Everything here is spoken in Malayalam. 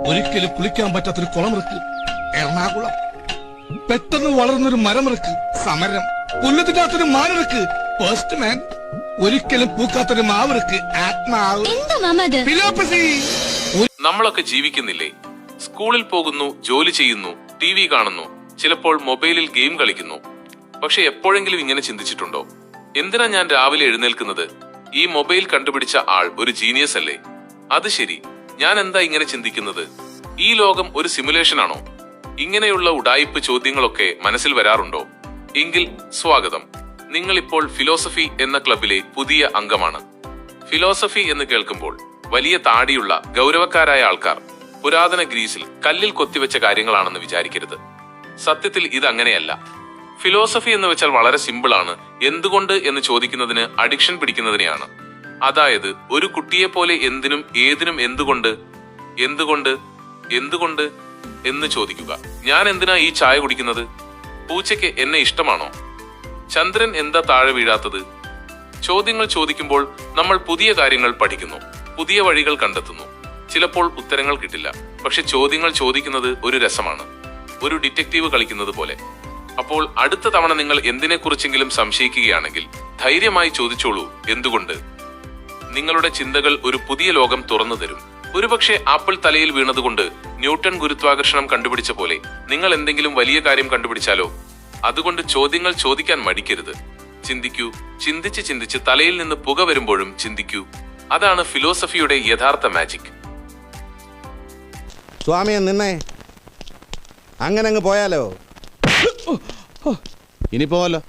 ഒരിക്കലും കുളിക്കാൻ പറ്റാത്തൊരു കുളമിറക്ക്. എറണാകുളം. പെട്ടെന്ന് വളർന്നൊരു മരമിറക്ക്. സമരം. പുല്ലത്തിനകത്തൊരു മാനിറക്ക്. ഫസ്റ്റ് മാൻ ഒരിക്കലും പൂക്കാത്തൊരു മാവിറക്ക്. ആത്മാവ് നമ്മളൊക്കെ ജീവിക്കുന്നില്ലേ? സ്കൂളിൽ പോകുന്നു ജോലി ചെയ്യുന്നു ടി വി കാണുന്നു ചിലപ്പോൾ മൊബൈലിൽ ഗെയിം കളിക്കുന്നു. പക്ഷെ എപ്പോഴെങ്കിലും ഇങ്ങനെ ചിന്തിച്ചിട്ടുണ്ടോ? എന്തിനാ ഞാൻ രാവിലെ എഴുന്നേൽക്കുന്നത്? ഈ മൊബൈൽ കണ്ടുപിടിച്ച ആൾ ഒരു ജീനിയസ് അല്ലേ? അത് ശരി. ഞാൻ എന്താ ഇങ്ങനെ ചിന്തിക്കുന്നത്? ഈ ലോകം ഒരു സിമുലേഷൻ ആണോ ഇങ്ങനെയുള്ള ഉടായിപ്പ് ചോദ്യങ്ങളൊക്കെ മനസ്സിൽ വരാറുണ്ടോ? എങ്കിൽ സ്വാഗതം. നിങ്ങൾ ഇപ്പോൾ ഫിലോസഫി എന്ന ക്ലബിലെ പുതിയ അംഗമാണ്. ഫിലോസഫി എന്ന് കേൾക്കുമ്പോൾ വലിയ താടിയുള്ള ഗൗരവക്കാരായ ആൾക്കാർ പുരാതന ഗ്രീസിൽ കല്ലിൽ കൊത്തിവെച്ച കാര്യങ്ങളാണെന്ന് വിചാരിക്കരുത്. സത്യത്തിൽ ഇത് അങ്ങനെയല്ല ഫിലോസഫി എന്ന് വെച്ചാൽ വളരെ സിമ്പിൾ ആണ് എന്തുകൊണ്ട് എന്ന് ചോദിക്കുന്നതിന് അഡിക്ഷൻ പിടിക്കുന്നതിനെയാണ്. അതായത് ഒരു കുട്ടിയെ പോലെ എന്തിനും ഏതിനും എന്തുകൊണ്ട്? എന്തുകൊണ്ട്? എന്തുകൊണ്ട്? എന്ന് ചോദിക്കുക. ഞാൻ എന്തിനാ ഈ ചായ കുടിക്കുന്നത്? പൂച്ചയ്ക്ക് എന്നെ ഇഷ്ടമാണോ? ചന്ദ്രൻ എന്താ താഴെ വീഴാത്തത്? ചോദ്യങ്ങൾ ചോദിക്കുമ്പോൾ നമ്മൾ പുതിയ കാര്യങ്ങൾ പഠിക്കുന്നു പുതിയ വഴികൾ കണ്ടെത്തുന്നു. ചിലപ്പോൾ ഉത്തരങ്ങൾ കിട്ടില്ല പക്ഷെ ചോദ്യങ്ങൾ ചോദിക്കുന്നത് ഒരു രസമാണ് ഒരു ഡിറ്റക്റ്റീവ് കളിക്കുന്നത് പോലെ. അപ്പോൾ അടുത്ത തവണ നിങ്ങൾ എന്തിനെക്കുറിച്ചെങ്കിലും സംശയിക്കുകയാണെങ്കിൽ ധൈര്യമായി ചോദിച്ചോളൂ എന്തുകൊണ്ട്? നിങ്ങളുടെ ചിന്തകൾ ഒരു പുതിയ ലോകം തുറന്നു തരും. ഒരുപക്ഷെ ആപ്പിൾ തലയിൽ വീണതുകൊണ്ട് ന്യൂട്ടൺ ഗുരുത്വാകർഷണം കണ്ടുപിടിച്ച പോലെ നിങ്ങൾ എന്തെങ്കിലും വലിയ കാര്യം കണ്ടുപിടിച്ചാലോ? അതുകൊണ്ട് ചോദ്യങ്ങൾ ചോദിക്കാൻ മടിക്കരുത്. ചിന്തിക്കൂ. ചിന്തിച്ച് ചിന്തിച്ച് തലയിൽ നിന്ന് പുക വരുമ്പോഴും ചിന്തിക്കൂ. അതാണ് ഫിലോസഫിയുടെ യഥാർത്ഥ മാജിക് സ്വാമിയെ നിന്നെ അങ്ങനെ അങ്ങ് പോയാലോ? ഇനി പോവല്ലോ.